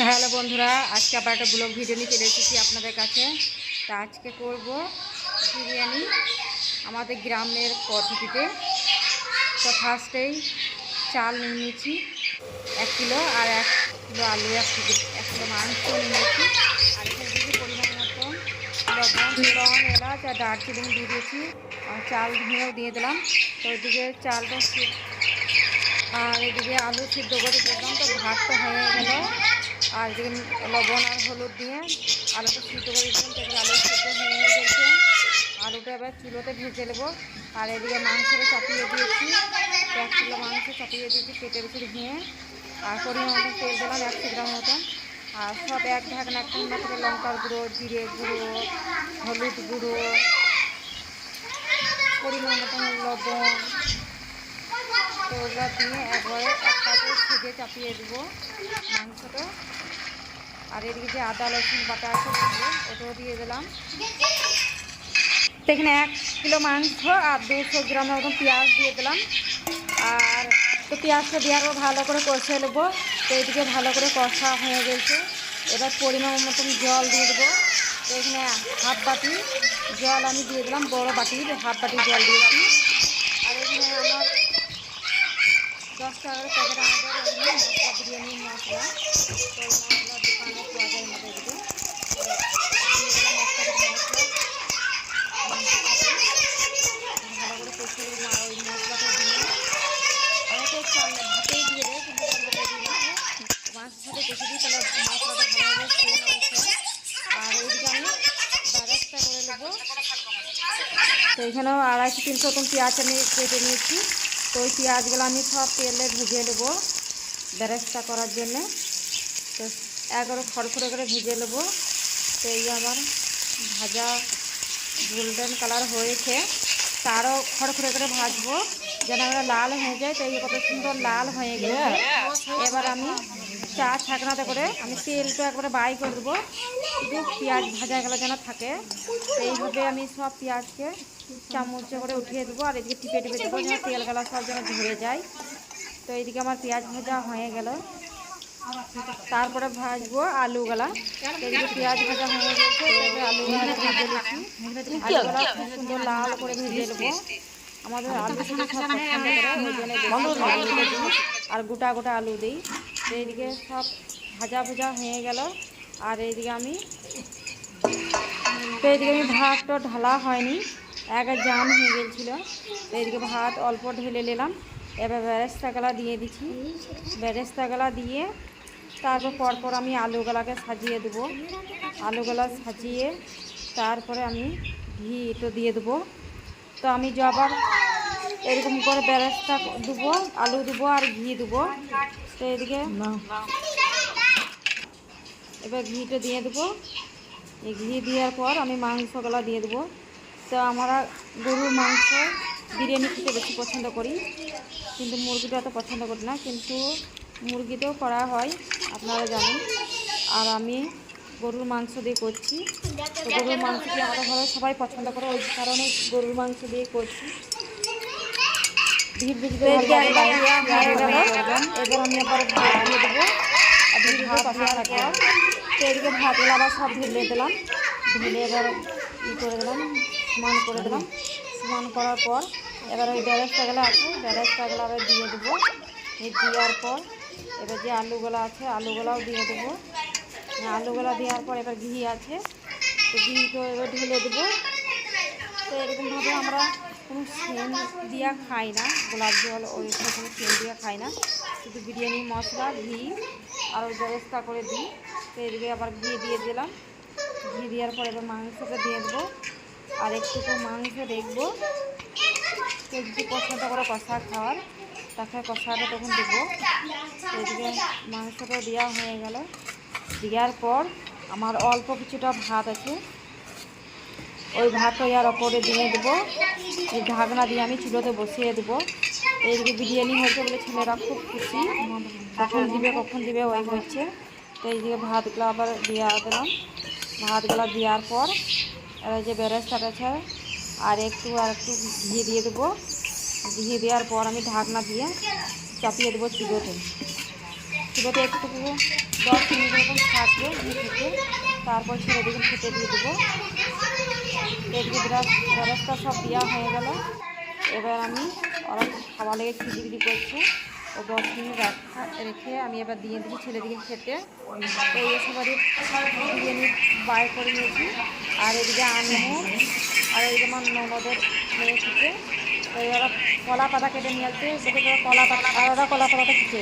Hello বন্ধুরা, আজকে আবার একটা ব্লগ ভিডিও নিয়ে চলে এসেছি আপনাদের কাছে। তা আজকে করব বিরিয়ানি আমাদের গ্রামের পদ্ধতিতে। তো ফার্স্টেই চাল নিয়ে নিয়েছি, এক কিলো আর এক কিলো আলু, এক কিলো এক কিলো মাংস নিয়ে নিয়েছি। আর এখানে দিয়েছি পরিমাণ মতো লবণ লবণ, এলাচ আর দার্জিলিং দিয়ে দিয়েছি। আর চাল ধুয়েও দিয়ে দিলাম। তো ওইদিকে চালটা আর এদিকে আলু সিদ্ধ করে দিলাম, তো ভাতটা হয়ে গেল। আর এদিকে লবণ আর হলুদ দিয়ে আলুটা সিদ্ধ করে দিলাম, তারপরে আলু সিদ্ধ হয়ে গেছে আলুটা এবার চুলোতে ভেজে নেব। আর এদিকে মাংসটা চাপিয়ে দিয়েছি। এক কিলো মাংস চাপিয়ে দিয়েছি পেটের উপর ধুয়ে আর পরিমাণ মতো তেল দিলাম, একশো গ্রাম মতো আর সব এক ঢাকনা এক ঠান্ডা করে লঙ্কার গুঁড়ো, জিরে গুঁড়ো, হলুদ গুঁড়ো, পরিমাণ মতন লবণ তো ওগুলো দিয়ে একবারে একটা করে সিজে চাপিয়ে দেবো মাংসটা। আর এদিকে যে আদা, রসুন, বাটা আছে ওটাও দিয়ে দিলাম। এখানে এক কিলো মাংস আর দুশো গ্রামের মতন পেঁয়াজ দিয়ে দিলাম। আর তো পেঁয়াজটা দেওয়ার পর ভালো করে কষে নেব। তো এদিকে ভালো করে কষা হয়ে গেছে। এবার পরিমাণ মতন জল দিয়ে দেবো। তো এখানে হাফ বাটি জল আমি দিয়ে দিলাম, বড় বাটির হাফ বাটি জল দিয়েছি। আর এখানে আমার দশ টাকার প্যাকেট আমাদের মশলা বিরিয়ানির মশলা, তো মশলা দোকানে পাওয়া যায় আমাদের মশলা ভালো করে কষে কিন্তু আমরা দিই না আর এইদিকে আমি বারাস্তা করে নেব। তো এখানেও আড়াইশো, তিনশো মতন পেঁয়াজ আমি কেটে নিয়েছি। তো ওই পেঁয়াজগুলো আমি সব তেলে ভেজে নেব বেরেস্তা করার জন্যে। তো এগারো খড়খড়ে করে ভেজে নেব। তো এই আমার ভাজা গোল্ডেন কালার হয়েছে। তারও খড়খড়ে করে ভাজবো যেন আমরা লাল হয়ে যায়। তো এই কত সুন্দর লাল হয়ে গেছে। এবার আমি চা ছাকনাতে করে আমি তেলটা একবারে বাই করে দেবো। শুধু পেঁয়াজ ভাজা গেলে যেন থাকে। এইভাবে আমি সব পেঁয়াজকে চামচে করে উঠিয়ে দেবো, আর এদিকে টিপে টিপে দেবো যেন তেলগুলা সব যেন ধরে যায়। তো এইদিকে আমার পেঁয়াজ ভাজা হয়ে গেল। তারপরে ভাজবো আলুগুলা এদিকে পেঁয়াজ ভাজা হয়ে গেছে আলুগুলা ভেজে খুব সুন্দর লাল করে ভেজে নেব। আমাদের আলু আর গোটা গোটা আলু দিই। তো এইদিকে সব ভাজা ভাজা হয়ে গেল। আর এইদিকে আমি তো এইদিকে আমি ভাতটা ঢালা হয়নি। এক জাম হয়ে গেছিল। তো এইদিকে ভাত অল্প ঢেলে নিলাম। এবার বেরেস্তাগুলা দিয়ে দিচ্ছি। বেরেস্তাগুলা দিয়ে তারপর পরপর আমি আলুগুলাকে সাজিয়ে দেবো। আলুগুলা সাজিয়ে তারপরে আমি ঘি তো দিয়ে দেবো। তো আমি জবার এরকম করে বেরেস্তা দেবো, আলু দেবো আর ঘি দেবো। তো এদিকে এবার ঘিটা দিয়ে দেবো। এই ঘি দেওয়ার পর আমি মাংসগুলা দিয়ে দেবো। তো আমরা গরুর মাংস বিরিয়ানি খেতে বেশি পছন্দ করি। কিন্তু মুরগিটা অত পছন্দ করি না কিন্তু মুরগিতেও করা হয় আপনারা জানেন। আর আমি গরুর মাংস দিয়ে করছি। তো গরুর মাংসটি আমাদের ঘরে সবাই পছন্দ করে ওই কারণে গরুর মাংস দিয়ে করছি। ভিড় ভিড় এবার আমি আবার ভাত দিয়ে দেবো। তো এদিকে ভাতগুলো আবার সব ঢেলে দিলাম। ঢেলে এবার ই করে দিলাম। সমান করে দিলাম। সমান করার পর এবার ওই বেরেস্তাগুলো আছে বেরেস্তাগুলো আবার দিয়ে দেবো। দেওয়ার পর এবার যে আলুগুলো আছে, আলুগুলাও দিয়ে দেবো। আলুগুলো দেওয়ার পর এবার ঘি আছে। তো ঘিটা এবার ঢেলে দেবো। তো এরকমভাবে আমরা কোনো সেন দিয়া খাই না। গোলাপ জল ওই কোনো সেন দিয়া খাই না। শুধু বিরিয়ানি, মশলা, ঘি আর ওই ব্যবস্থা করে দিই। তো এদিকে আবার ঘি দিয়ে দিলাম। ঘি দেওয়ার পর এবার মাংসটা দিয়ে দেবো। আর একটুকু মাংস দেখব। যদি পছন্দ করে কষা খাওয়ার, তাকে কষাটা তখন দেবো। এদিকে মাংসটা দেওয়া হয়ে গেল। দেওয়ার পর আমার অল্প কিছুটা ভাত আছে। ওই ভাতটা ইয়ার ওপরে দিয়ে দেবো। এই ঢাকনা দিয়ে আমি চুলোতে বসিয়ে দেবো। এইদিকে বিরিয়ানি হয়েছে বলে ছেলেরা খুব খুশি। কখন দিবে কখন দিবে, ওই হচ্ছে তো এইদিকে ভাতগুলো আবার দিয়ে দিলাম। ভাতগুলো দেওয়ার পর এবার যে বেরেস্তাটা আছে, আর একটু আর একটু ঘি দিয়ে দেবো। ঘি দেওয়ার পর আমি ঢাকনা দিয়ে চাপিয়ে দেবো চুলোতে চুলোতে একটু দশ মিনিট মতো একটু ঘি থেকে। তারপর ছেলেদিকে খেতে দিয়ে দেবো। ব্রাশ ব্রাশটা সব দেওয়া হয়ে গেল। এবার আমি ওরা খাওয়া লেগে খিদিবিদি করছে। ও দশ মিনিট রাখা রেখে আমি এবার দিয়ে দিচ্ছি ছেলেদিকে খেতে। তো এই সবারই বিরিয়ানি বাইর করে নিয়েছি। আর এদিকে আনমোর আর এদিকে আমার ননদের মেয়ে শিখে এবার কলা পাতা কেটে নিয়ে আসছে সেটা কলা পাতা ওরা কলা পাতাটা খেতে